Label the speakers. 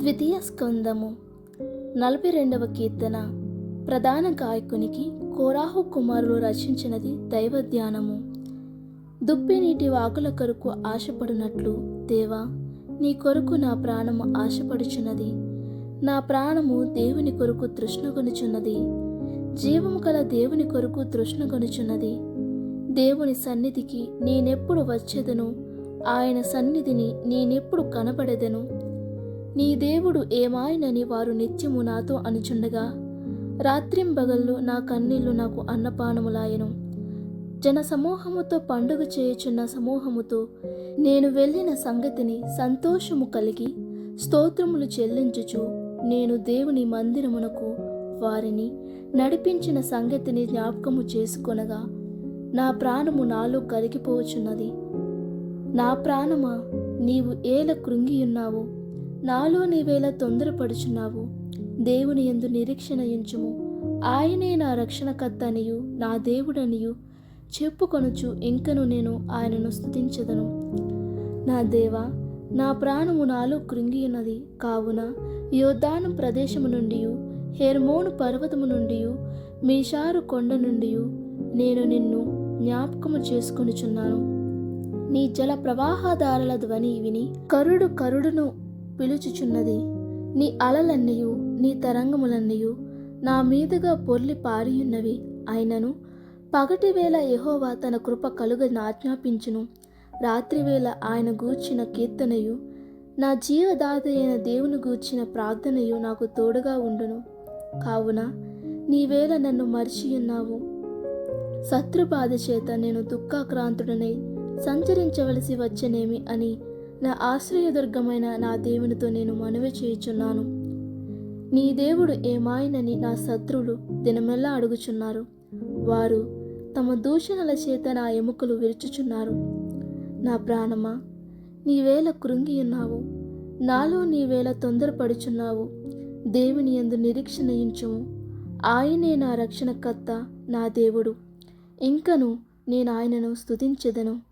Speaker 1: ద్వితీయ స్కందము. నలభై రెండవ కీర్తన. ప్రధాన గాయకునికి కోరాహు కుమారులు రచించినది దైవ ధ్యానము. దుప్పి నీటి వాకుల కొరకు ఆశపడినట్లు దేవా నీ కొరకు నా ప్రాణము ఆశపడుచున్నది. నా ప్రాణము దేవుని కొరకు తృష్ణగొనుచున్నది. జీవము గల దేవుని కొరకు తృష్ణగొనుచున్నది. దేవుని సన్నిధికి నేనెప్పుడు వచ్చేదను? ఆయన సన్నిధిని నేనెప్పుడు కనబడేదను? నీ దేవుడు ఏమాయనని వారు నిత్యము నాతో అనుచుండగా. రాత్రింబగళ్ళు నా కన్నీళ్ళు నాకు అన్నపానములాయను. జన సమూహముతో పండుగ చేయుచున్న సమూహముతో నేను వెళ్ళిన సంగతిని సంతోషము కలిగి స్తోత్రములు చెల్లించుచు నేను దేవుని మందిరమునకు వారిని నడిపించిన సంగతిని జ్ఞాపకము చేసుకొనగా నా ప్రాణము నాలో కరిగిపోవచున్నది నా ప్రాణమా? నీవు ఏల కృంగియున్నావు? నాలో నీవేళ తొందరపడుచున్నావు? దేవుని ఎందు నిరీక్షణ ఎంచుము. ఆయనే నా రక్షణకర్త అనియు నా దేవుడనియు. చెప్పుకొనుచు ఇంకను నేను ఆయనను స్తుతించదను. నా దేవా నా ప్రాణము నాలో కృంగియున్నది. కావున యోధాను ప్రదేశము నుండి హెర్మోను పర్వతము నుండి మీషారు కొండ నుండి నేను నిన్ను జ్ఞాపకము చేసుకొనుచున్నాను. నీ జల ప్రవాహదారుల ధ్వని విని కరుడు కరుడును పిలుచుచున్నది. నీ అలలన్నయు నీ తరంగములన్నయు నా మీదుగా పొర్లి పారియున్నవి అయినను. పగటివేళ యహోవా తన కృప కలుగ ఆజ్ఞాపించును. రాత్రివేళ ఆయన గూర్చిన కీర్తనయు నా జీవదాత అయిన దేవుని గూర్చిన ప్రార్థనయు నాకు తోడుగా ఉండును. కావున నీవేళ నన్ను మరిచియున్నావు. శత్రుబాధ చేత నేను దుఃఖాక్రాంతుడనై సంచరించవలసి వచ్చనేమి అని నా ఆశ్రయదుర్గమైన నా దేవునితో నేను మనవి చేయుచున్నాను. నీ దేవుడు ఏమాయనని నా శత్రువులు దినమెల్లా అడుగుచున్నారు. వారు తమ దూషణల చేత నా ఎముకలు విరుచుచున్నారు. నా ప్రాణమా నీవేళ కృంగియున్నావు. నాలో నీవేళ తొందరపడుచున్నావు. దేవుని ఎందు నిరీక్షణయించుము. ఆయనే నా రక్షణకర్త నా దేవుడు. ఇంకను నేను ఆయనను స్తుతించెదను.